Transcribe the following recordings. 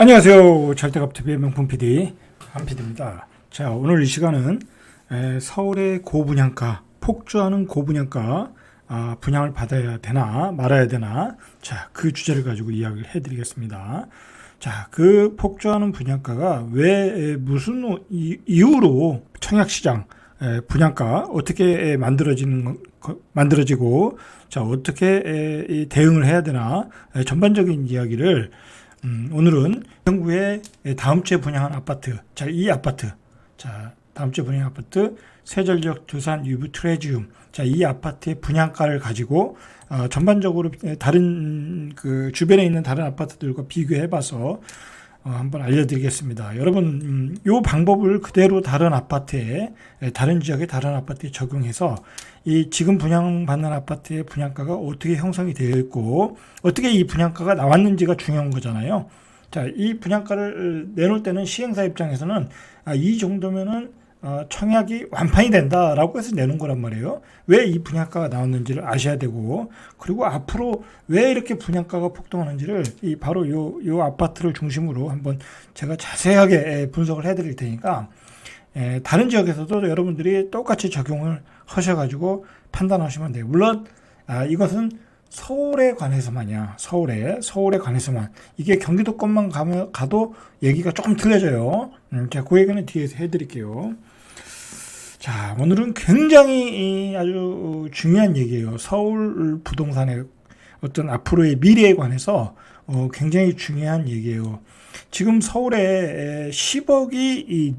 안녕하세요. 절대갑TV의 명품 PD 한PD입니다. 자, 오늘 이 시간은 에, 서울의 고분양가, 폭주하는 고분양가 아, 분양을 받아야 되나 말아야 되나 자, 그 주제를 가지고 이야기를 해드리겠습니다. 자, 그 폭주하는 분양가가 왜 에, 무슨 이유로 청약시장 에, 분양가 어떻게 에, 만들어지는 만들어지고 자 어떻게 대응을 해야 되나 에, 전반적인 이야기를 음, 오늘은 영구의 다음 주에 분양한 아파트. 자, 이 아파트. 자, 다음 주에 분양 아파트 세절역 두산 유브 트레지움. 자, 이 아파트의 분양가를 가지고 어, 전반적으로 다른 그 주변에 있는 다른 아파트들과 비교해 봐서 어, 한번 알려드리겠습니다. 여러분, 음, 이 방법을 그대로 다른 아파트에, 에, 다른 지역의 다른 아파트에 적용해서 이 지금 분양받는 아파트의 분양가가 어떻게 형성이 되어 있고 어떻게 이 분양가가 나왔는지가 중요한 거잖아요. 자, 이 분양가를 내놓을 때는 시행사 입장에서는 아, 이 정도면은 어, 청약이 완판이 된다라고 해서 내는 거란 말이에요. 왜 이 분양가가 나왔는지를 아셔야 되고 그리고 앞으로 왜 이렇게 분양가가 폭등하는지를 이 바로 요, 요 아파트를 중심으로 한번 제가 자세하게 에, 분석을 해드릴 테니까 에, 다른 지역에서도 여러분들이 똑같이 적용을 하셔가지고 판단하시면 돼요. 물론 아, 이것은 서울에 관해서만이야. 서울에 서울에 관해서만 이게 경기도 것만 가면 가도 얘기가 조금 틀려져요. 음, 자, 그 얘기는 뒤에서 해드릴게요. 자, 오늘은 굉장히 이 아주 중요한 얘기예요. 서울 부동산의 어떤 앞으로의 미래에 관해서 어, 굉장히 중요한 얘기예요. 지금 서울에 10억이 이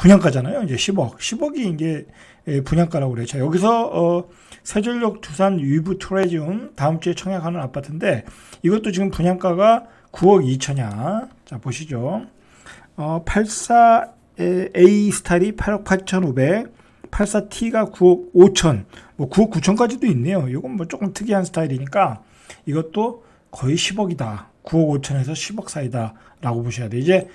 분양가잖아요. 이제 10억. 10억이 이제 에, 분양가라고 그래요. 자, 여기서 어, 세전력 두산 위브 트레지움 다음 주에 청약하는 아파트인데 이것도 지금 분양가가 9억 2천이야. 자, 보시죠. 어, 84 A 스타일이 8억 8,500, 84T가 9억 5천, 뭐 9억 9천까지도 있네요. 이건 뭐 조금 특이한 스타일이니까 이것도 거의 10억이다. 9억 5천에서 10억 사이다라고 보셔야 돼. 이제 에,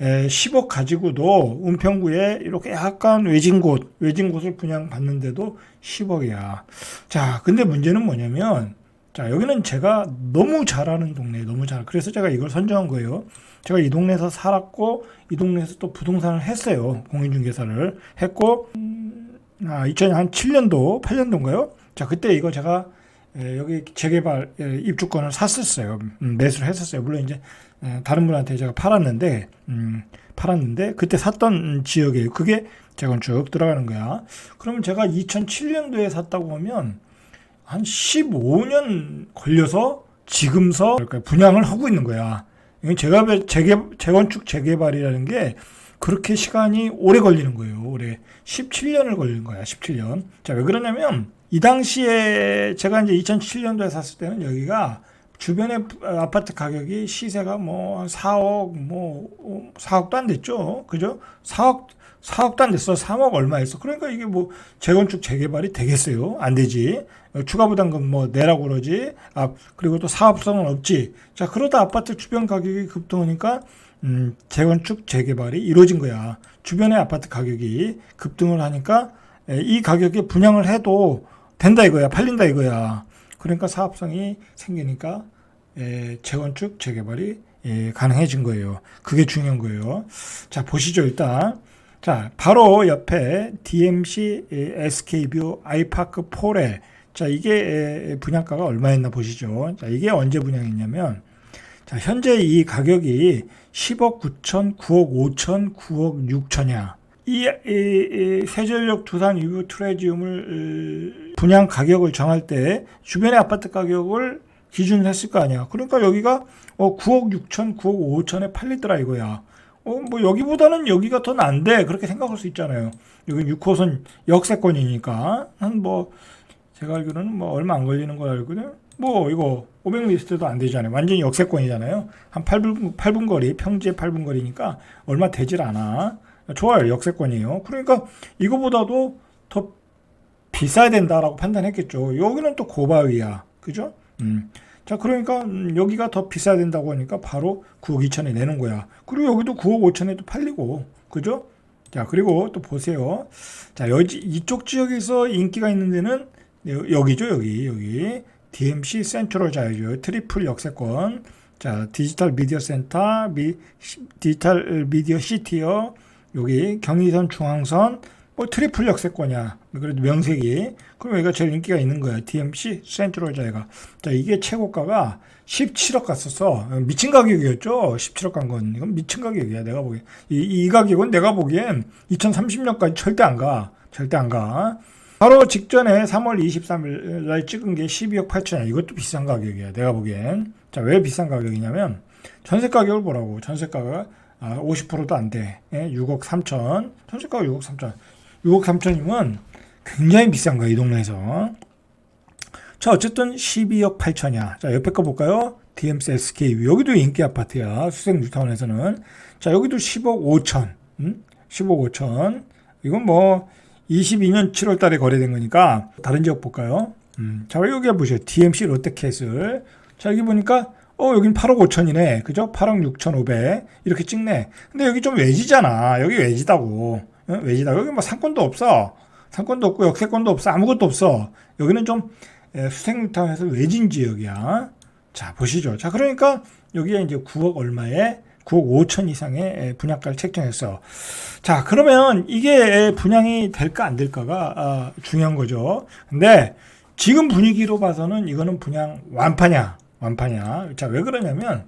10억 가지고도 은평구에 이렇게 약간 외진 곳, 외진 곳을 분양받는데도 10억이야. 자, 근데 문제는 뭐냐면, 자, 여기는 제가 너무 잘하는 동네, 너무 잘. 그래서 제가 이걸 선정한 거예요. 제가 이 동네에서 살았고, 이 동네에서 또 부동산을 했어요. 공인중개사를 했고, 음, 아, 2007년도, 8년도인가요? 자, 그때 이거 제가 에, 여기 재개발 에, 입주권을 샀었어요. 음, 매수를 했었어요. 물론 이제 에, 다른 분한테 제가 팔았는데, 음, 팔았는데 그때 샀던 지역이에요. 그게 재건축 들어가는 거야. 그러면 제가 2007년도에 샀다고 하면 한 15년 걸려서 지금서 분양을 하고 있는 거야. 제가 재개, 재건축 재개발이라는 게 그렇게 시간이 오래 걸리는 거예요. 올해 17년을 걸리는 거야. 17년. 자, 왜 그러냐면 이 당시에 제가 이제 2007년도에 샀을 때는 여기가 주변의 아파트 가격이 시세가 뭐 4억 뭐 4억도 안 됐죠. 그죠? 4억 4억도 안 됐어. 3억 얼마였어. 그러니까 이게 뭐 재건축 재개발이 되겠어요? 안 되지. 추가 부담금 뭐 내라고 그러지. 아, 그리고 또 사업성은 없지. 자, 그러다 아파트 주변 가격이 급등하니까 음, 재건축 재개발이 이루어진 거야. 주변의 아파트 가격이 급등을 하니까 에, 이 가격에 분양을 해도 된다 이거야. 팔린다 이거야. 그러니까 사업성이 생기니까 에, 재건축 재개발이 예, 가능해진 거예요. 그게 중요한 거예요. 자 보시죠 일단. 자 바로 옆에 DMC 에, SK뷰 아이파크 폴에 자 이게 에, 분양가가 얼마였나 보시죠. 자 이게 언제 분양했냐면 자 현재 이 가격이 10억 9천, 9억 5천, 9억 6천이야. 이, 이, 이 세전력 두산 유브 트레지움을 으, 분양 가격을 정할 때 주변의 아파트 가격을 기준을 했을 거 아니야. 그러니까 여기가 어, 9억 6천, 9억 5천에 팔리더라 이거야. 어, 뭐 여기보다는 여기가 더 난데 그렇게 생각할 수 있잖아요. 여기 6호선 역세권이니까 한 뭐 제가 알기로는 뭐 얼마 안 걸리는 걸 알거든요. 뭐 이거 500리스트도 안 되잖아요. 완전히 역세권이잖아요. 한 8분 8분 거리, 평지에 8분 거리니까 얼마 되질 않아. 좋아요. 역세권이에요. 그러니까 이거보다도 더 비싸야 된다라고 판단했겠죠. 여기는 또 고바위야. 그죠? 음. 자, 그러니까 음, 여기가 더 비싸야 된다고 하니까 바로 9억 2천에 내는 거야. 그리고 여기도 9억 5천에도 팔리고. 그죠? 자, 그리고 또 보세요. 자, 여기 이쪽 지역에서 인기가 있는 데는 여- 여기죠, 여기. 여기. DMC 센트럴 자유죠. 트리플 역세권. 자, 디지털 미디어 센터, 미, 시- 디지털 미디어 시티요. 여기 경의선 중앙선 뭐 트리플 역세권이야. 그래도 명색이. 그럼 여기가 제일 인기가 있는 거야. DMC 센트럴 자이가. 자, 이게 최고가가 17억 갔었어. 미친 가격이었죠. 17억 간 건. 이건 미친 가격이야. 내가 보기엔. 이, 이 가격은 내가 보기엔 2030년까지 절대 안 가. 절대 안 가. 바로 직전에 3월 23일 날 찍은 게 12억 8천이야. 이것도 비싼 가격이야. 내가 보기엔. 자, 왜 비싼 가격이냐면 전세 가격을 보라고. 전세가가 아, 50%도 안 돼. 예, 6억 3천. 전세가가 6억 3천. 6억 3천이면 굉장히 비싼 거야, 이 동네에서. 자, 어쨌든 12억 8천이야. 자, 옆에 거 볼까요? DMC SK. 여기도 인기 아파트야. 수색 뉴타운에서는. 자, 여기도 10억 5천. 음? 10억 5천. 이건 뭐 22년 7월 달에 거래된 거니까 다른 지역 볼까요? 음, 자, 여기 보세요. DMC 롯데캐슬. 자, 여기 보니까 어, 여긴 8억 5천이네. 그죠? 8억 6천 5백. 이렇게 찍네. 근데 여기 좀 외지잖아. 여기 외지다고. 어? 외지다. 여기 뭐 상권도 없어. 상권도 없고 역세권도 없어. 아무것도 없어. 여기는 좀 에, 수색루타운에서 외진 지역이야. 자, 보시죠. 자, 그러니까 여기에 이제 9억 얼마에 9억 5천 이상의 에, 분양가를 책정했어. 자, 그러면 이게 분양이 될까 안 될까가 아, 중요한 거죠. 근데 지금 분위기로 봐서는 이거는 분양 완파냐, 완파냐. 자, 왜 그러냐면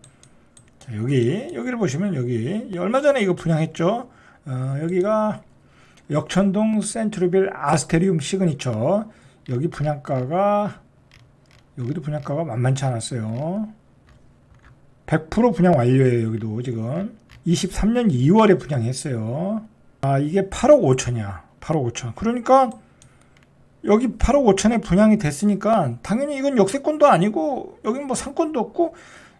자, 여기 여기를 보시면 여기 얼마 전에 이거 분양했죠. 어, 여기가 역천동 센트루빌 아스테리움 시그니처 여기 분양가가 여기도 분양가가 만만치 않았어요. 100% 분양 완료예요. 여기도 지금 23년 2월에 분양했어요. 아 이게 8억 5천이야. 8억 5천. 그러니까 여기 8억 5천에 분양이 됐으니까 당연히 이건 역세권도 아니고 여기는 뭐 상권도 없고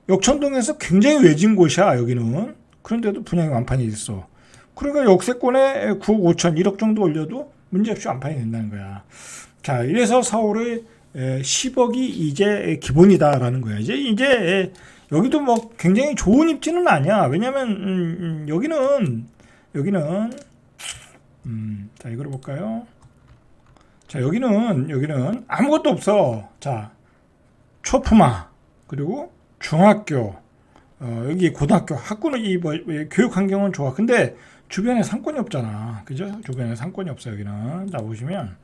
역천동에서 굉장히 외진 곳이야 여기는. 그런데도 분양이 완판이 됐어. 그러니까 역세권에 9억 5천 1억 정도 올려도 문제없이 완판이 된다는 거야. 자, 이래서 서울의 10억이 이제 기본이다라는 거야. 이제 이제 여기도 뭐 굉장히 좋은 입지는 아니야. 왜냐면 음, 음, 여기는 여기는 음, 자 이걸 볼까요? 자 여기는 여기는 아무것도 없어. 자 초품화 그리고 중학교 어, 여기 고등학교 학구는 이뭐 교육 환경은 좋아. 근데 주변에 상권이 없잖아. 그죠? 주변에 상권이 없어 여기는. 자 보시면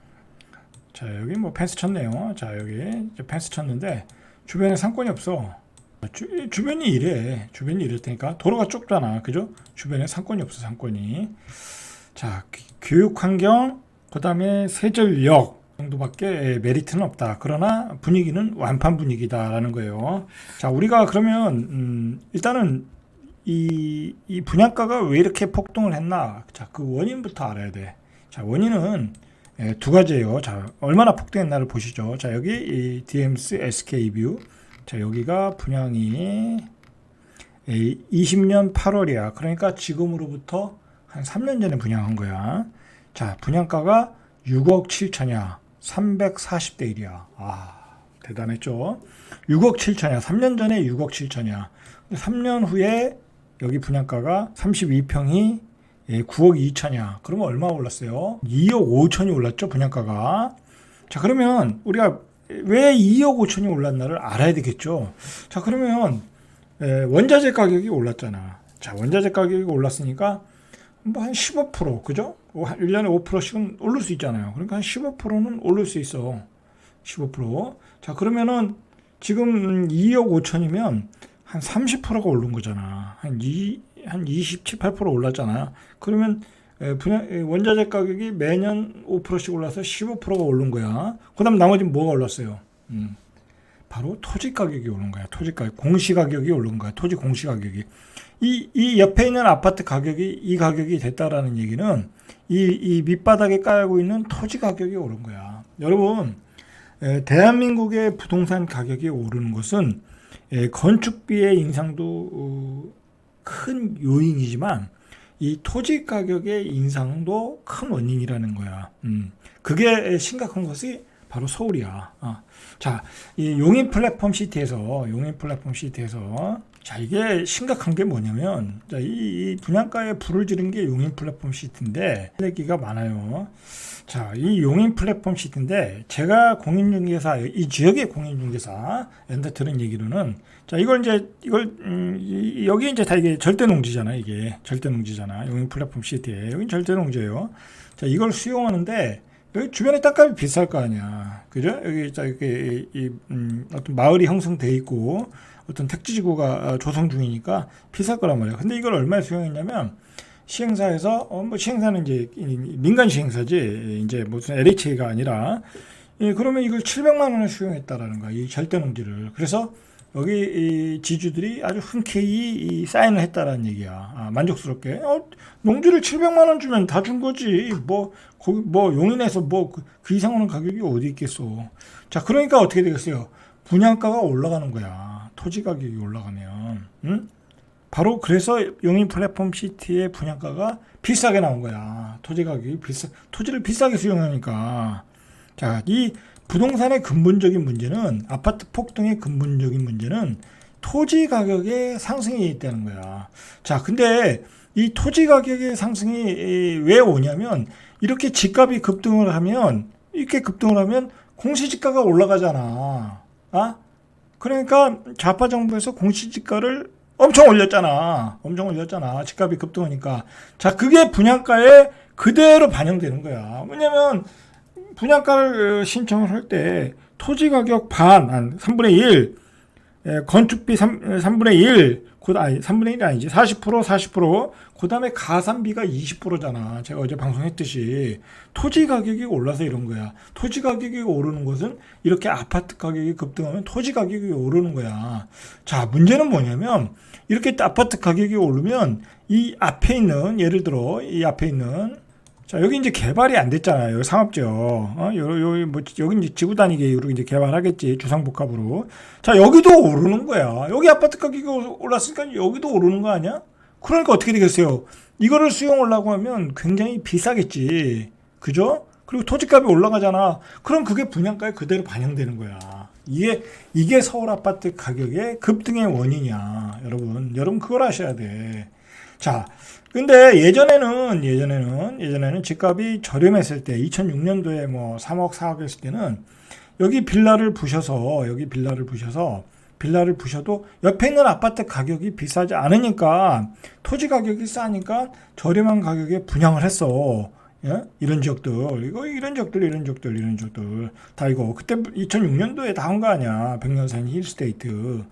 자 여기 뭐 펜스 쳤네요. 자 여기 펜스 쳤는데 주변에 상권이 없어. 주, 주변이 이래. 주변이 이럴 테니까 도로가 좁잖아. 그죠? 주변에 상권이 없어. 상권이. 자 기- 교육 환경 그 다음에 세절역 정도밖에 메리트는 없다. 그러나 분위기는 완판 분위기다라는 거예요. 자 우리가 그러면 음, 일단은 이, 이 분양가가 왜 이렇게 폭등을 했나? 자, 그 원인부터 알아야 돼. 자, 원인은 예, 두 가지예요. 자, 얼마나 폭등했나를 보시죠. 자, 여기 이 DMC SK뷰. 자, 여기가 분양이 예, 20년 8월이야. 그러니까 지금으로부터 한 3년 전에 분양한 거야. 자, 분양가가 6억 7천이야. 340대 1이야. 아, 대단했죠. 6억 7천이야. 3년 전에 6억 7천이야. 3년 후에 여기 분양가가 32평이 9억 2천이야. 그러면 얼마 올랐어요? 2억 5천이 올랐죠, 분양가가. 자, 그러면 우리가 왜 2억 5천이 올랐나를 알아야 되겠죠. 자, 그러면 에, 원자재 가격이 올랐잖아. 자, 원자재 가격이 올랐으니까 뭐 한 15% 그죠? 뭐한 1년에 5%씩은 오를 수 있잖아요. 그러니까 한 15%는 오를 수 있어. 15%. 자, 그러면은 지금 2억 5천이면 한 30%가 오른 거잖아. 한 2, 한 27, 8% 올랐잖아요. 그러면 에, 분양, 에, 원자재 가격이 매년 5%씩 올라서 15%가 오른 거야. 그 다음 나머지는 뭐가 올랐어요? 음, 바로 토지 가격이 오른 거야. 토지 가격, 공시 가격이 오른 거야. 토지 공시 가격이. 이, 이 옆에 있는 아파트 가격이 이 가격이 됐다라는 얘기는 이, 이 밑바닥에 깔고 있는 토지 가격이 오른 거야. 여러분, 에, 대한민국의 부동산 가격이 오르는 것은 에, 건축비의 인상도 어, 큰 요인이지만 이 토지 가격의 인상도 큰 원인이라는 거야. 음, 그게 심각한 것이 바로 서울이야. 아, 자, 이 용인 플랫폼 시티에서 용인 플랫폼 시티에서 자 이게 심각한 게 뭐냐면 자, 이, 이 분양가에 불을 지른 게 용인 플랫폼 시티인데 얘기가 많아요. 자, 이 용인 플랫폼 시티인데 제가 공인중개사 이 지역의 공인중개사 엔더 들은 얘기로는 자, 이걸 이제 이걸 음, 이- 여기 이제 다 이게 절대 농지잖아, 이게 절대 농지잖아. 용인 플랫폼 시티에 여기 절대 농지예요. 자, 이걸 수용하는데 여기 주변에 땅값이 비쌀 거 아니야, 그죠? 여기 자 이렇게 이, 이, 음, 어떤 마을이 형성돼 있고 어떤 택지지구가 어, 조성 중이니까 비쌀 거란 말이야. 근데 이걸 얼마에 수용했냐면 시행사에서 어, 뭐 시행사는 이제 이- 민간 시행사지 이제 무슨 LHA가 아니라 예, 그러면 이걸 700만 원에 수용했다라는 거야. 이 절대 농지를. 그래서 여기 이 지주들이 아주 흔쾌히 이 사인을 했다라는 얘기야. 아, 만족스럽게. 어, 농지를 700만 원 주면 다 준 거지. 뭐 거기 뭐 용인에서 뭐그 이상하는 가격이 어디 있겠어. 자, 그러니까 어떻게 되겠어요? 분양가가 올라가는 거야. 토지 가격이 올라가면. 응? 바로 그래서 용인 플랫폼 시티의 분양가가 비싸게 나온 거야. 토지 가격이 비싸, 토지를 비싸게 수용하니까. 자, 이 부동산의 근본적인 문제는 아파트 폭등의 근본적인 문제는 토지 가격의 상승이 있다는 거야. 자, 근데 이 토지 가격의 상승이 왜 오냐면 이렇게 집값이 급등을 하면 이렇게 급등을 하면 공시지가가 올라가잖아. 아? 그러니까 좌파 정부에서 공시지가를 엄청 올렸잖아. 엄청 올렸잖아. 집값이 급등하니까. 자, 그게 분양가에 그대로 반영되는 거야. 왜냐면 분양가를 신청을 할 때 토지 가격 반, 한 3분의 1, 예, 건축비 3, 3분의 1, 그, 아니, 3분의 1이 아니지. 40%, 40%, 그 다음에 가산비가 20%잖아. 제가 어제 방송했듯이. 토지 가격이 올라서 이런 거야. 토지 가격이 오르는 것은 이렇게 아파트 가격이 급등하면 토지 가격이 오르는 거야. 자, 문제는 뭐냐면, 이렇게 아파트 가격이 오르면 이 앞에 있는, 예를 들어, 이 앞에 있는 자, 여기 이제 개발이 안 됐잖아요. 상업지역. 어, 요, 요, 뭐, 여기 이제 지구 단위 계획으로 이제 개발하겠지. 주상복합으로. 자, 여기도 오르는 거야. 여기 아파트 가격이 올랐으니까 여기도 오르는 거 아니야? 그러니까 어떻게 되겠어요? 이거를 수용하려고 하면 굉장히 비싸겠지. 그죠? 그리고 토지값이 올라가잖아. 그럼 그게 분양가에 그대로 반영되는 거야. 이게, 이게 서울 아파트 가격의 급등의 원인이야. 여러분. 여러분 그걸 아셔야 돼. 자, 근데 예전에는 예전에는 예전에는 집값이 저렴했을 때 2006년도에 뭐 3억 4억 했을 때는 여기 빌라를 부셔서 여기 빌라를 부셔서 빌라를 부셔도 옆에 있는 아파트 가격이 비싸지 않으니까 토지 가격이 싸니까 저렴한 가격에 분양을 했어. 예? 이런 지역들. 이거 이런 지역들 이런 지역들 이런 지역들. 다 이거. 그때 2006년도에 다 한 거 아니야. 백년산 힐스테이트.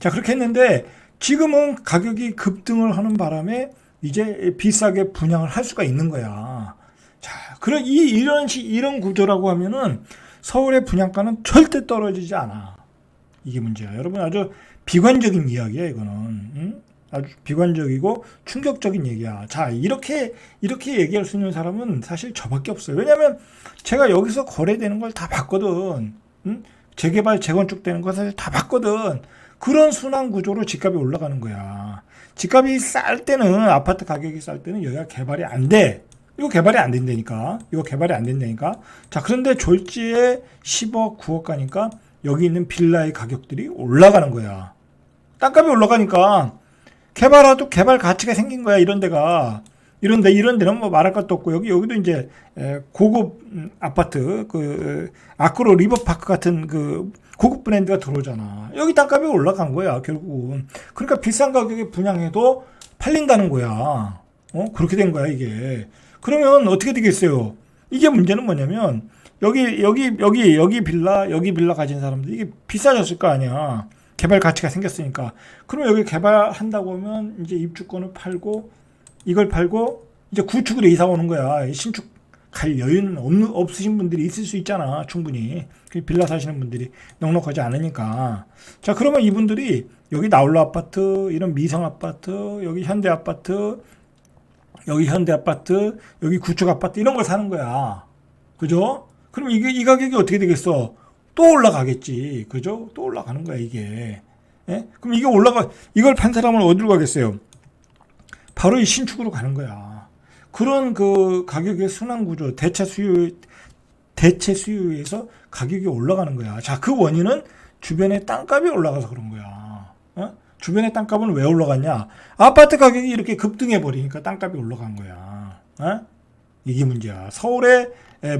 자 그렇게 했는데 지금은 가격이 급등을 하는 바람에 이제 비싸게 분양을 할 수가 있는 거야. 자, 그런 이 이런 시 이런 구조라고 하면은 서울의 분양가는 절대 떨어지지 않아. 이게 문제야. 여러분 아주 비관적인 이야기야 이거는. 응? 아주 비관적이고 충격적인 얘기야. 자, 이렇게 이렇게 얘기할 수 있는 사람은 사실 저밖에 없어요. 왜냐면 제가 여기서 거래되는 걸 다 봤거든. 응? 재개발, 재건축 되는 거 사실 다 봤거든. 그런 순환 구조로 집값이 올라가는 거야. 집값이 쌀 때는 아파트 가격이 쌀 때는 여기가 개발이 안 돼. 이거 개발이 안 된다니까. 이거 개발이 안 된다니까. 자, 그런데 졸지에 10억, 9억 가니까 여기 있는 빌라의 가격들이 올라가는 거야. 땅값이 올라가니까 개발하도 개발 가치가 생긴 거야. 이런 데가. 이런데 이런 데는 뭐 말할 것도 없고 여기 여기도 이제 에, 고급 음, 아파트 그 아크로 리버파크 같은 그 고급 브랜드가 들어오잖아. 여기 땅값이 올라간 거야, 결국은. 그러니까 비싼 가격에 분양해도 팔린다는 거야. 어? 그렇게 된 거야, 이게. 그러면 어떻게 되겠어요? 이게 문제는 뭐냐면, 여기, 여기, 여기, 여기 빌라, 여기 빌라 가진 사람들, 이게 비싸졌을 거 아니야. 개발 가치가 생겼으니까. 그럼 여기 개발한다고 하면, 이제 입주권을 팔고, 이걸 팔고, 이제 구축으로 이사 오는 거야. 신축 갈 여유는 없는, 없으신 분들이 있을 수 있잖아. 충분히. 그 빌라 사시는 분들이 넉넉하지 않으니까. 자, 그러면 이분들이 여기 나홀로 아파트, 이런 미성 아파트, 여기 현대 아파트, 여기 현대 아파트, 여기 구축 아파트 이런 걸 사는 거야. 그죠? 그럼 이게 이 가격이 어떻게 되겠어? 또 올라가겠지. 그죠? 또 올라가는 거야, 이게. 예? 그럼 이게 올라가 이걸 판 사람은 어디로 가겠어요? 바로 이 신축으로 가는 거야. 그런 그 가격의 순환 구조, 대체 수요, 대체 수요에서 가격이 올라가는 거야. 자, 그 원인은 주변의 땅값이 올라가서 그런 거야. 어? 주변의 땅값은 왜 올라갔냐? 아파트 가격이 이렇게 급등해 버리니까 땅값이 올라간 거야. 어? 이게 문제야. 서울의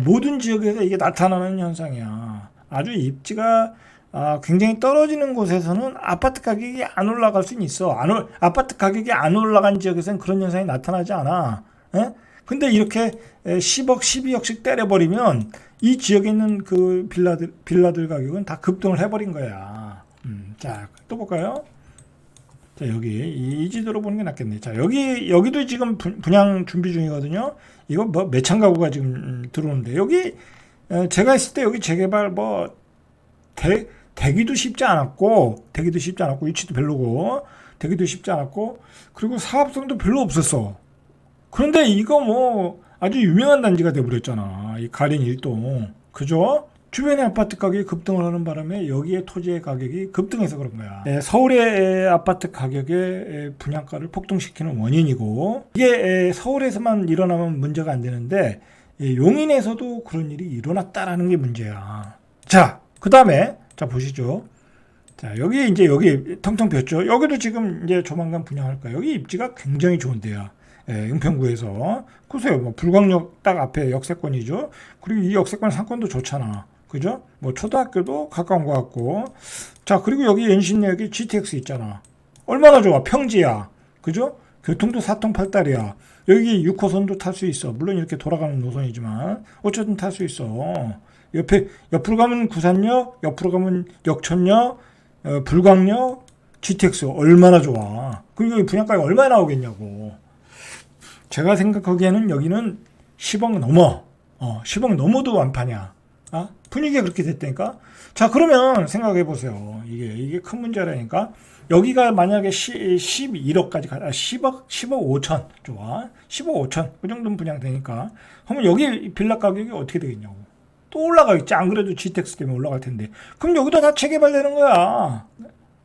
모든 지역에서 이게 나타나는 현상이야. 아주 입지가 아, 굉장히 떨어지는 곳에서는 아파트 가격이 안 올라갈 수는 있어. 안 올, 아파트 가격이 안 올라간 지역에서는 그런 현상이 나타나지 않아. 예? 근데 이렇게 에, 10억, 12억씩 때려버리면 이 지역에 있는 그 빌라들, 빌라들 가격은 다 급등을 해버린 거야. 음, 자, 또 볼까요? 자, 여기 이, 이 지도로 보는 게 낫겠네. 자, 여기 여기도 지금 분- 분양 준비 중이거든요. 이거 뭐 매창 가구가 지금 음, 들어오는데 여기 에, 제가 있을 때 여기 재개발 뭐 대, 되기도 쉽지 않았고 되기도 쉽지 않았고 위치도 별로고 되기도 쉽지 않았고 그리고 사업성도 별로 없었어. 그런데 이거 뭐 아주 유명한 단지가 돼버렸잖아. 이 가린 일동. 그죠? 주변의 아파트 가격이 급등을 하는 바람에 여기에 토지의 가격이 급등해서 그런 거야. 예, 서울의 아파트 가격의 예, 분양가를 폭등시키는 원인이고 이게 예, 서울에서만 일어나면 문제가 안 되는데 예, 용인에서도 그런 일이 일어났다라는 게 문제야. 자, 그 다음에 자 보시죠. 자 여기 이제 여기 텅텅 비었죠. 여기도 지금 이제 조만간 분양할 거야. 여기 입지가 굉장히 좋은 데야. 예, 은평구에서 보세요. 뭐 불광역 딱 앞에 역세권이죠. 그리고 이 역세권 상권도 좋잖아. 그죠? 뭐 초등학교도 가까운 것 같고. 자 그리고 여기 연신역에 GTX 있잖아. 얼마나 좋아. 평지야. 그죠? 교통도 사통팔달이야. 여기 6호선도 탈 수 있어. 물론 이렇게 돌아가는 노선이지만 어쨌든 탈 수 있어. 옆에 옆으로 가면 구산역, 옆으로 가면 역천역, 어, 불광역, GTX 얼마나 좋아. 그리고 이 분양가가 얼마나 나오겠냐고. 제가 생각하기에는 여기는 10억 넘어. 어, 10억 넘어도 완판이야. 아? 분위기가 그렇게 됐다니까? 자, 그러면 생각해 보세요. 이게, 이게 큰 문제라니까? 여기가 만약에 11억까지 가, 아, 10억, 10억 5천. 좋아. 10억 5천. 그 정도는 분양되니까. 그러면 여기 빌라 가격이 어떻게 되겠냐고. 또 올라가겠지. 안 그래도 GTX 때문에 올라갈 텐데. 그럼 여기도 다 재개발되는 거야.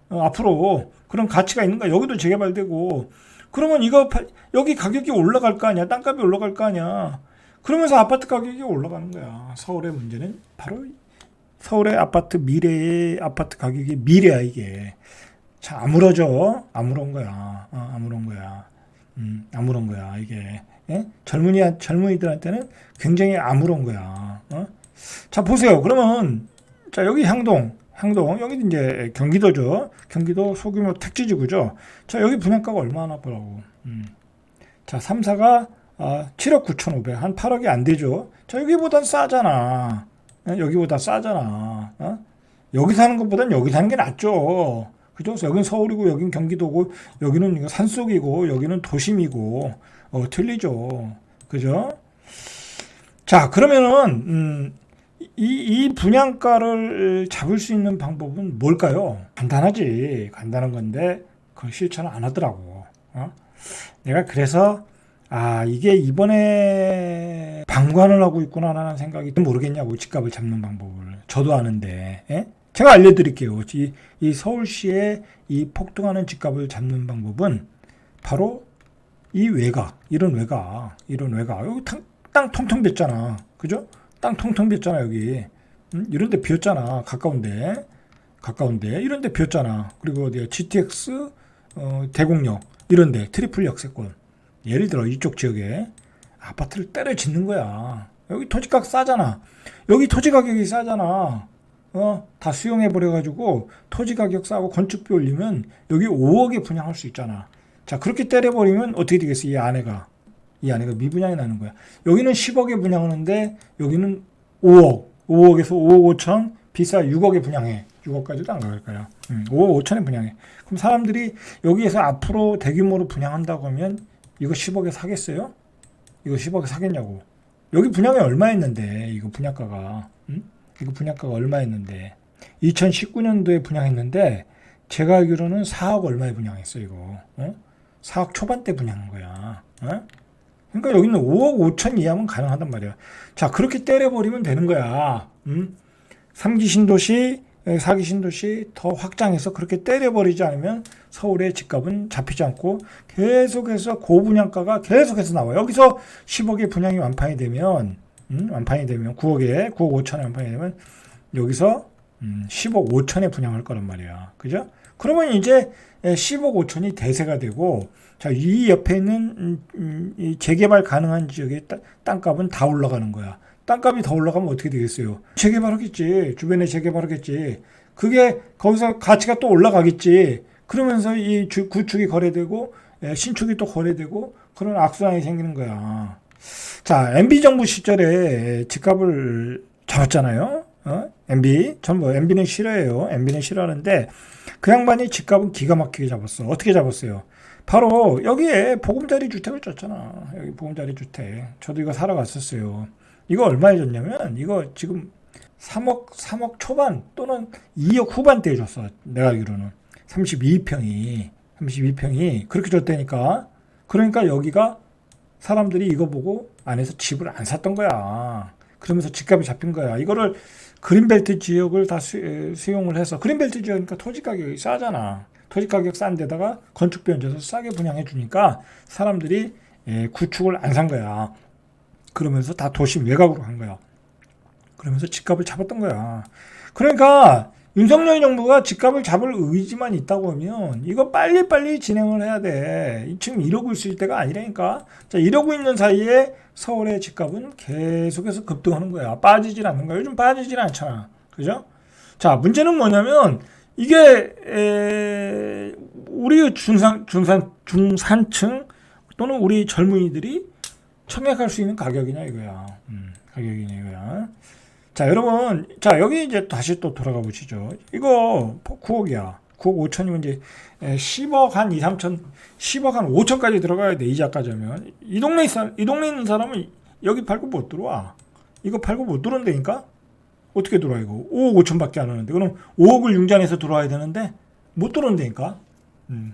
어, 앞으로. 그런 가치가 있는 거야. 여기도 재개발되고. 그러면 이거, 파- 여기 가격이 올라갈 거 아니야. 땅값이 올라갈 거 아니야. 그러면서 아파트 가격이 올라가는 거야. 서울의 문제는 바로 서울의 아파트 미래의 아파트 가격이 미래야 이게. 자 아무러져 아무런 거야. 어, 아무런 거야. 음, 아무런 거야 이게. 예? 젊은이 젊은이들한테는 굉장히 아무런 거야. 어? 자 보세요. 그러면 자 여기 향동 향동 여기 이제 경기도죠. 경기도 소규모 택지지구죠. 자 여기 분양가가 얼마나 보라고. 음. 자 3사가 아, 7억 9,500, 한 8억이 안 되죠. 자, 여기보단 싸잖아. 예, 여기보다 싸잖아. 어? 여기 사는 것보단 여기 사는 게 낫죠. 그죠? 여긴 서울이고, 여긴 경기도고, 여기는 산속이고, 여기는 도심이고, 어, 틀리죠. 그죠? 자, 그러면은, 음, 이, 이 분양가를 잡을 수 있는 방법은 뭘까요? 간단하지. 간단한 건데, 그걸 실천을 안 하더라고. 어? 내가 그래서 아, 이게 이번에 방관을 하고 있구나라는 생각이 모르겠냐고, 집값을 잡는 방법을. 저도 아는데, 예? 제가 알려드릴게요. 이, 이 서울시의 이 폭등하는 집값을 잡는 방법은 바로 이 외곽, 이런 외곽, 이런 외곽. 여기 땅, 땅 텅텅 비었잖아. 그죠? 땅 텅텅 비었잖아, 여기. 음? 이런 데 비었잖아. 가까운데. 가까운데. 이런 데 비었잖아. 그리고 어디야? GTX, 어, 대공역. 이런 데. 트리플 역세권. 예를 들어 이쪽 지역에 아파트를 때려 짓는 거야. 여기 토지값 싸잖아. 여기 토지 가격이 싸잖아. 어, 다 수용해 버려 가지고 토지 가격 싸고 건축비 올리면 여기 5억에 분양할 수 있잖아. 자, 그렇게 때려 버리면 어떻게 되겠어? 이 아내가. 이 아내가 미분양이 나는 거야. 여기는 10억에 분양하는데 여기는 5억. 5억에서 5억 5천 비싸 6억에 분양해. 6억까지도 안갈 거야. 음, 5억 5천에 분양해. 그럼 사람들이 여기에서 앞으로 대규모로 분양한다고 하면 이거 10억에 사겠어요? 이거 10억에 사겠냐고. 여기 분양이 얼마였는데 이거 분양가가 응? 이거 분양가가 얼마였는데 2019년도에 분양했는데 제가 알기로는 4억 얼마에 분양했어 이거. 어? 4억 초반대 분양한 거야. 어? 그러니까 여기는 5억 5천 이하면 가능하단 말이야. 자 그렇게 때려버리면 되는 거야. 음? 3기 신도시, 4기 신도시 더 확장해서 그렇게 때려버리지 않으면 서울의 집값은 잡히지 않고 계속해서 고분양가가 계속해서 나와. 요 여기서 10억의 분양이 완판이 되면, 음, 완판이 되면 9억에 9억 5천에 완판이 되면 여기서 음, 10억 5천에 분양할 거란 말이야. 그죠? 그러면 이제 10억 5천이 대세가 되고, 자, 이 옆에 있는 음, 음, 이 재개발 가능한 지역의 따- 땅값은 다 올라가는 거야. 땅값이 더 올라가면 어떻게 되겠어요? 재개발하겠지. 주변에 재개발하겠지. 그게 거기서 가치가 또 올라가겠지. 그러면서 이 주- 구축이 거래되고 예, 신축이 또 거래되고 그런 악순환이 생기는 거야. 자, MB 정부 시절에 집값을 잡았잖아요. 어? MB. 전뭐 MB는 싫어해요. MB는 싫어하는데 그 양반이 집값은 기가 막히게 잡았어. 어떻게 잡았어요? 바로 여기에 보금자리 주택을 줬잖아. 여기 보금자리 주택. 저도 이거 사러 갔었어요. 이거 얼마에 줬냐면 이거 지금 3억 3억 초반 또는 2억 후반대에 줬어. 내가 알기로는 32평이 32평이 그렇게 줬다니까. 그러니까 여기가 사람들이 이거 보고 안에서 집을 안 샀던 거야. 그러면서 집값이 잡힌 거야. 이거를 그린벨트 지역을 다 수, 에, 수용을 해서 그린벨트 지역이니까 토지 가격이 싸잖아. 토지 가격 싼 데다가 건축비 얹어서 싸게 분양해 주니까 사람들이 에, 구축을 안 산 거야. 그러면서 다 도심 외곽으로 간 거야. 그러면서 집값을 잡았던 거야. 그러니까 윤석열 정부가 집값을 잡을 의지만 있다고 하면 이거 빨리빨리 진행을 해야 돼. 지금 이러고 있을 때가 아니라니까. 자, 이러고 있는 사이에 서울의 집값은 계속해서 급등하는 거야. 빠지질 않는 거야. 요즘 빠지질 않잖아. 그죠? 자, 문제는 뭐냐면 이게 에, 우리 중산 중산 중산층 또는 우리 젊은이들이 청약할 수 있는 가격이냐 이거야. 음, 가격이냐 이거야. 자, 여러분, 자 여기 이제 다시 또 돌아가 보시죠. 이거 9억이야. 9억 5천이면 이제 에, 10억 한 2, 3천, 10억 한 5천까지 들어가야 돼 이자까지 하면 이 동네 있, 이 동네 있는 사람은 여기 팔고 못 들어와. 이거 팔고 못 들어온다니까? 어떻게 들어와 이거? 5억 5천밖에 안 하는데 그럼 5억을 융자해서 들어와야 되는데 못 들어온다니까? 음.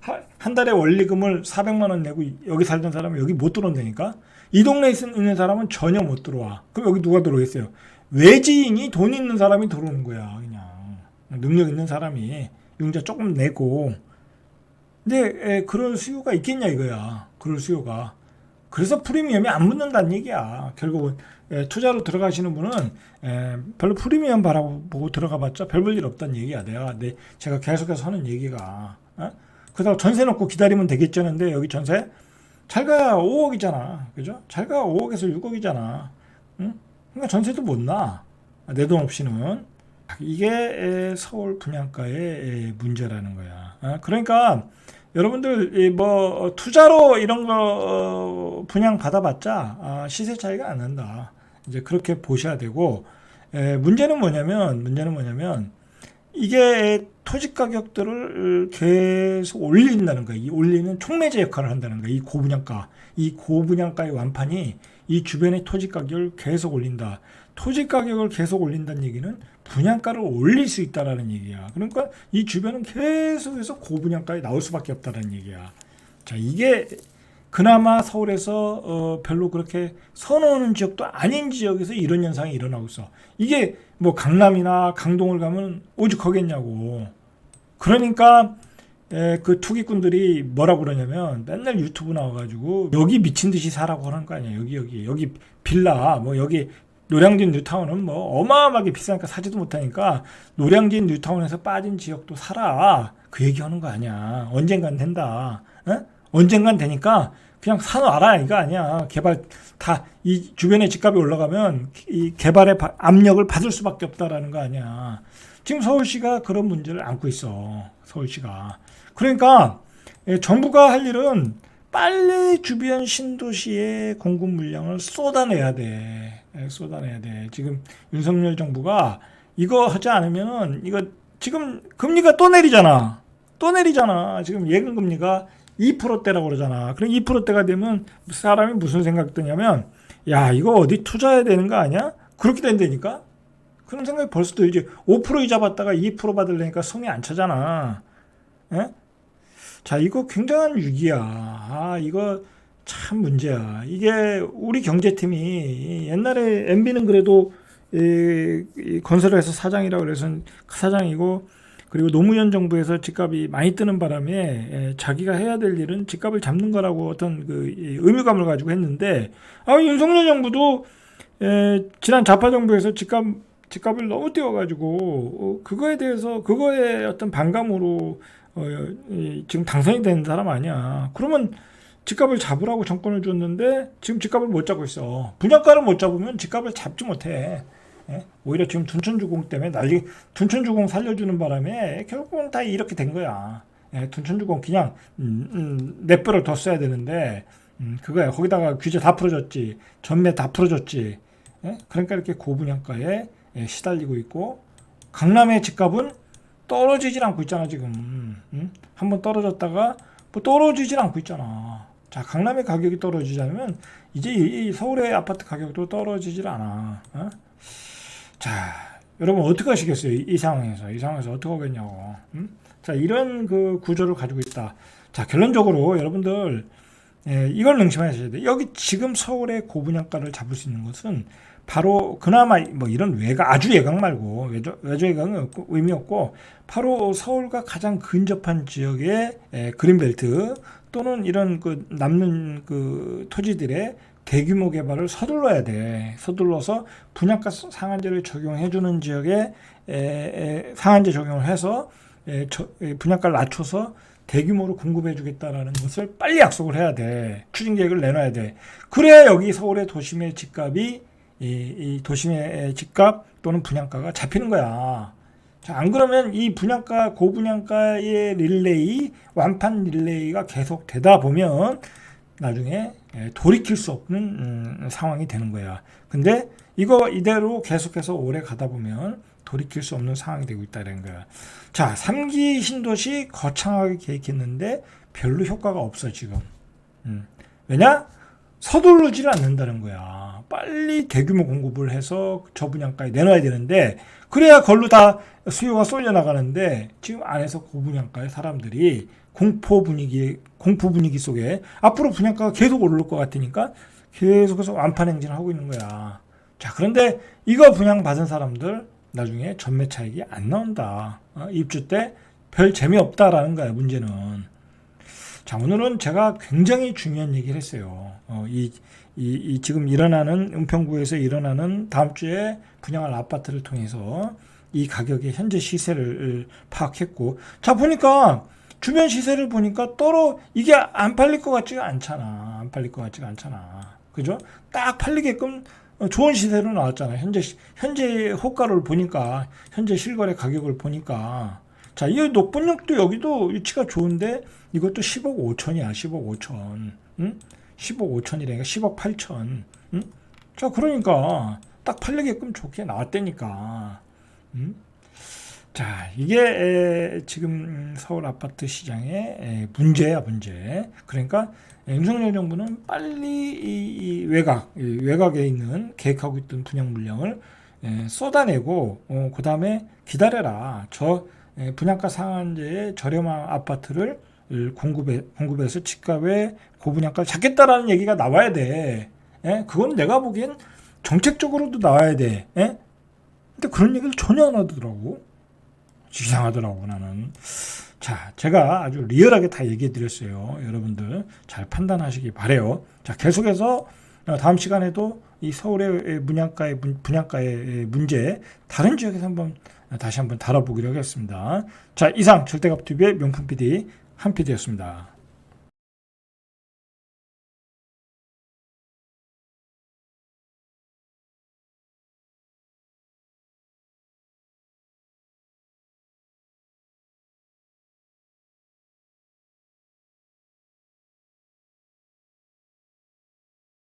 하- 한 달에 원리금을 400만 원 내고 여기 살던 사람은 여기 못 들어온다니까? 이 동네에 있- 있는 사람은 전혀 못 들어와. 그럼 여기 누가 들어오겠어요? 외지인이 돈 있는 사람이 들어오는 거야, 그냥. 능력 있는 사람이 융자 조금 내고. 근데 에, 그럴 수요가 있겠냐 이거야. 그럴 수요가. 그래서 프리미엄이 안 붙는다는 얘기야. 결국은 에, 투자로 들어가시는 분은 에, 별로 프리미엄 바라보고 들어가봤자 별 볼 일 없다는 얘기야. 내가 내 제가 계속해서 하는 얘기가. 어? 그러다가 전세 놓고 기다리면 되겠죠는데 여기 전세 잘 가야 5억이잖아. 그죠? 잘 가야 5억에서 6억이잖아. 응? 그러니까 전세도 못 나. 내 돈 없이는. 이게 에, 서울 분양가의 에, 문제라는 거야. 어? 그러니까 여러분들 이뭐 투자로 이런 거 어, 분양 받아봤자 아, 시세 차이가 안 난다. 이제 그렇게 보셔야 되고 에, 문제는 뭐냐면 문제는 뭐냐면 이게 토지 가격들을 계속 올린다는 거야. 이 올리는 촉매제 역할을 한다는 거야. 이 고분양가, 이 고분양가의 완판이 이 주변의 토지 가격을 계속 올린다. 토지 가격을 계속 올린다는 얘기는 분양가를 올릴 수 있다라는 얘기야. 그러니까 이 주변은 계속해서 고분양가에 나올 수밖에 없다는 얘기야. 자, 이게 그나마 서울에서 어, 별로 그렇게 선호하는 지역도 아닌 지역에서 이런 현상이 일어나고 있어. 이게 뭐 강남이나 강동을 가면 오죽하겠냐고. 그러니까 에, 그 투기꾼들이 뭐라고 그러냐면 맨날 유튜브 나와가지고 여기 미친 듯이 사라고 하는 거 아니야. 여기 여기 여기 빌라 뭐 여기 노량진 뉴타운은 뭐 어마어마하게 비싸니까 사지도 못하니까 노량진 뉴타운에서 빠진 지역도 사라 그 얘기하는 거 아니야. 언젠간 된다. 어? 언젠간 되니까 그냥 사놔라 이거 아니야. 개발 다 이 주변에 집값이 올라가면 이 개발의 바- 압력을 받을 수밖에 없다라는 거 아니야. 지금 서울시가 그런 문제를 안고 있어. 서울시가. 그러니까 예, 정부가 할 일은 빨리 주변 신도시에 공급 물량을 쏟아내야 돼. 예, 쏟아내야 돼. 지금 윤석열 정부가 이거 하지 않으면 이거 지금 금리가 또 내리잖아. 또 내리잖아. 지금 예금 금리가 2%대라고 그러잖아. 그럼 2%대가 되면 사람이 무슨 생각 드냐면 야, 이거 어디 투자해야 되는 거 아니야? 그렇게 된다니까? 그런 생각이 벌써 들지. 5% 이자 받다가 2% 받으려니까 손이 안 차잖아. 예? 자, 이거 굉장한 위기야. 아, 이거 참 문제야. 이게 우리 경제팀이 옛날에 MB는 그래도 이, 이 건설회사 사장이라고 그래서 사장이고 그리고 노무현 정부에서 집값이 많이 뜨는 바람에 에, 자기가 해야 될 일은 집값을 잡는 거라고 어떤 그 이, 의무감을 가지고 했는데 아 윤석열 정부도 에, 지난 좌파 정부에서 집값 집값을 너무 띄워가지고 어, 그거에 대해서 그거에 어떤 반감으로 어, 이, 지금 당선이 된 사람 아니야. 그러면 집값을 잡으라고 정권을 줬는데 지금 집값을 못 잡고 있어. 분양가를 못 잡으면 집값을 잡지 못해. 예? 오히려 지금 둔천주공 때문에 난리 둔천주공 살려주는 바람에 결국은 다 이렇게 된 거야. 예, 둔천주공 그냥 음, 음, 몇 배를 더 써야 되는데 음, 그거야. 거기다가 규제 다 풀어줬지. 전매 다 풀어줬지. 예? 그러니까 이렇게 고분양가에 예, 시달리고 있고 강남의 집값은 떨어지질 않고 있잖아 지금. 음? 한번 떨어졌다가 뭐 떨어지질 않고 있잖아. 자 강남의 가격이 떨어지자면 이제 이, 이 서울의 아파트 가격도 떨어지질 않아. 어? 자 여러분 어떻게 하시겠어요? 이, 이 상황에서 이 상황에서 어떻게 하겠냐고. 음? 자 이런 그 구조를 가지고 있다. 자 결론적으로 여러분들 예, 이걸 능심하셔야 돼. 여기 지금 서울의 고분양가를 잡을 수 있는 것은 바로 그나마 뭐 이런 외곽 아주 외곽 말고 외조, 외곽은 없고, 의미 없고 바로 서울과 가장 근접한 지역의 에, 그린벨트 또는 이런 그 남는 그 토지들의 대규모 개발을 서둘러야 돼. 서둘러서 분양가 상한제를 적용해 주는 지역에 에, 에, 상한제 적용을 해서 에, 저, 에, 분양가를 낮춰서 대규모로 공급해 주겠다라는 것을 빨리 약속을 해야 돼. 추진 계획을 내놔야 돼. 그래야 여기 서울의 도심의 집값이 이, 이 도심의 집값 또는 분양가가 잡히는 거야. 자, 안 그러면 이 분양가 고분양가의 릴레이 완판 릴레이가 계속 되다 보면 나중에 예, 돌이킬 수 없는 음, 상황이 되는 거야. 근데 이거 이대로 계속해서 오래 가다 보면 돌이킬 수 없는 상황이 되고 있다는 거야. 자, 3기 신도시 거창하게 계획했는데 별로 효과가 없어 지금. 음. 왜냐? 서두르지를 않는다는 거야. 빨리 대규모 공급을 해서 저분양가에 내놔야 되는데 그래야 걸로 다 수요가 쏠려 나가는데 지금 안에서 고분양가에 사람들이 공포 분위기 공포 분위기 속에 앞으로 분양가가 계속 오를 것 같으니까 계속해서 완판 행진을 하고 있는 거야. 자 그런데 이거 분양 받은 사람들 나중에 전매 차익이 안 나온다. 어, 입주 때 별 재미없다라는 거야 문제는. 자, 오늘은 제가 굉장히 중요한 얘기를 했어요. 어, 이, 이, 이 지금 일어나는 은평구에서 일어나는 다음 주에 분양할 아파트를 통해서 이 가격의 현재 시세를 파악했고, 자, 보니까 주변 시세를 보니까 떨어, 이게 안 팔릴 것 같지가 않잖아. 안 팔릴 것 같지가 않잖아. 그죠? 딱 팔리게끔 좋은 시세로 나왔잖아. 현재, 시- 현재 호가를 보니까, 현재 실거래 가격을 보니까. 자, 이 녹분역도 여기도 위치가 좋은데 이것도 10억 5천이야. 10억 5천. 응? 10억 5천이라니까 10억 8천. 응? 자, 그러니까 딱 팔리게끔 좋게 나왔다니까. 응? 자, 이게 에, 지금 서울 아파트 시장의 에, 문제야, 문제. 그러니까 윤석열 정부는 빨리 이, 이 외곽, 이 외곽에 있는 계획하고 있던 분양 물량을 에, 쏟아내고 어, 그 다음에 기다려라. 저 에, 분양가 상한제의 저렴한 아파트를 을 공급해, 공급해서 집값에 고분양가를 잡겠다라는 얘기가 나와야 돼. 예? 그건 내가 보기엔 정책적으로도 나와야 돼. 예? 근데 그런 얘기를 전혀 안 하더라고. 이상하더라고, 나는. 자, 제가 아주 리얼하게 다 얘기해 드렸어요. 여러분들 잘 판단하시기 바래요. 자, 계속해서 어, 다음 시간에도 이 서울의 분양가의 문- 분양가의 문제 다른 지역에서 한번 다시 한번 다뤄보기로 하겠습니다. 자, 이상 절대값 TV의 명품 PD 한 PD였습니다.